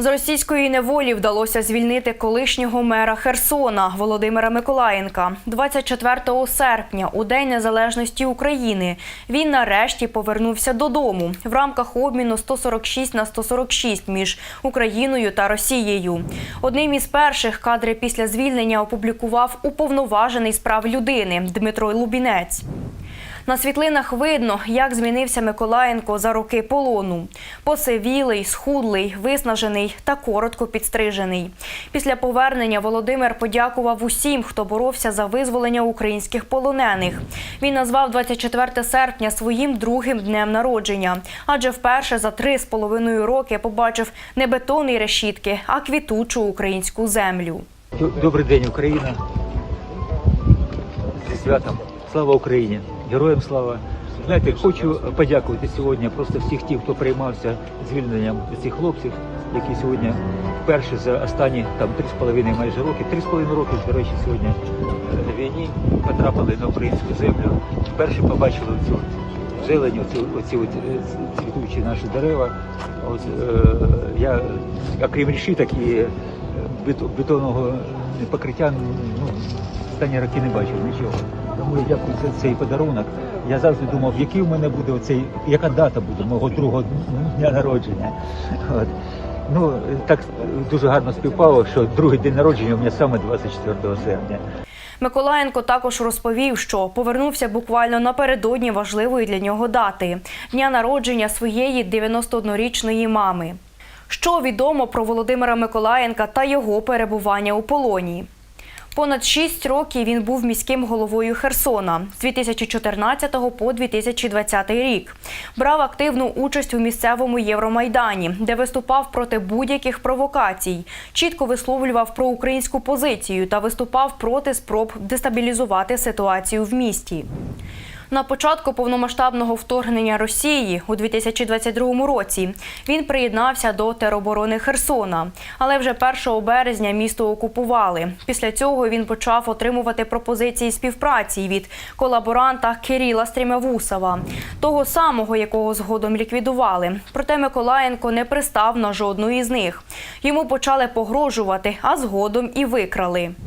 З російської неволі вдалося звільнити колишнього мера Херсона Володимира Миколаєнка. 24 серпня, у День Незалежності України, він нарешті повернувся додому в рамках обміну 146 на 146 між Україною та Росією. Одним із перших кадри після звільнення опублікував уповноважений з прав людини Дмитро Лубінець. На світлинах видно, як змінився Миколаєнко за роки полону. Посивілий, схудлий, виснажений та коротко підстрижений. Після повернення Володимир подякував усім, хто боровся за визволення українських полонених. Він назвав 24 серпня своїм другим днем народження, адже вперше за три з половиною роки побачив не бетон і решітки, а квітучу українську землю. Добрий день, Україна. Зі святом. Слава Україні! Героям слава! Знаєте, хочу подякувати сьогодні просто всіх тих, хто приймався звільненням цих хлопців, які сьогодні вперше за останні там три з половиною майже роки, три з половиною роки, до речі, сьогодні е, на війні потрапили на українську землю. Вперше побачили цю зелень, оці, оці от, е, цвітучі наші дерева. От, е, я, окрім решіток і е, бетонного покриття, ну, останні роки не бачив нічого. Я дякую за цей подарунок. Я завжди думав, який в мене буде оцей, яка дата буде мого другого дня народження. От. Ну, так дуже гарно співпало, що другий день народження у мене саме 24 серпня. Миколаєнко також розповів, що повернувся буквально напередодні важливої для нього дати дня народження своєї 91-річної мами. Що відомо про Володимира Миколаєнка та його перебування у полоні? Понад шість років він був міським головою Херсона з 2014 по 2020 рік. Брав активну участь у місцевому Євромайдані, де виступав проти будь-яких провокацій, чітко висловлював проукраїнську позицію та виступав проти спроб дестабілізувати ситуацію в місті. На початку повномасштабного вторгнення Росії у 2022 році він приєднався до тероборони Херсона, але вже 1 березня місто окупували. Після цього він почав отримувати пропозиції співпраці від колаборанта Кирила Стрімявусова, того самого, якого згодом ліквідували. Проте Миколаєнко не пристав на жодну із них. Йому почали погрожувати, а згодом і викрали.